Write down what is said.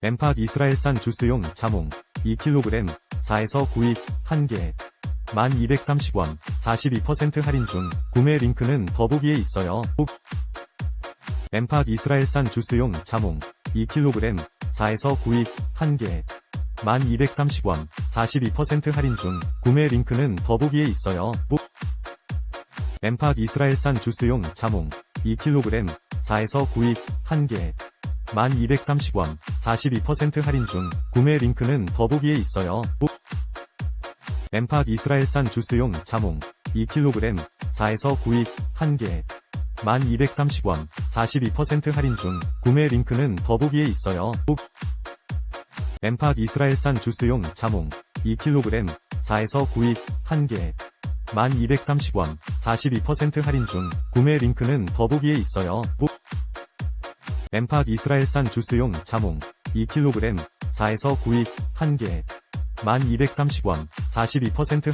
엠팍 이스라엘산 주스용 자몽 2kg 4에서 구입 1개. 1230원 42% 할인 중 구매 링크는 더보기에 있어요. 엠팍 이스라엘산 주스용 자몽 2kg 4에서 구입 1개. 1230원 42% 할인 중 구매 링크는 더보기에 있어요. 엠팍 이스라엘산 주스용 자몽 2kg 4에서 구입 1개 1230원 42% 할인 중 구매 링크는 더보기에 있어요. 엠팍 이스라엘산 주스용 자몽 2kg 4에서 구입 1개 1230원 42% 할인 중 구매 링크는 더보기에 있어요. 엠팍 이스라엘산 주스용 자몽 2kg 4에서 구입 1개 1230원 42% 할인 중 구매 링크는 더보기에 있어요. 엠팍 이스라엘산 주스용 자몽 2kg 4에서 구입 1개. 1230원 42%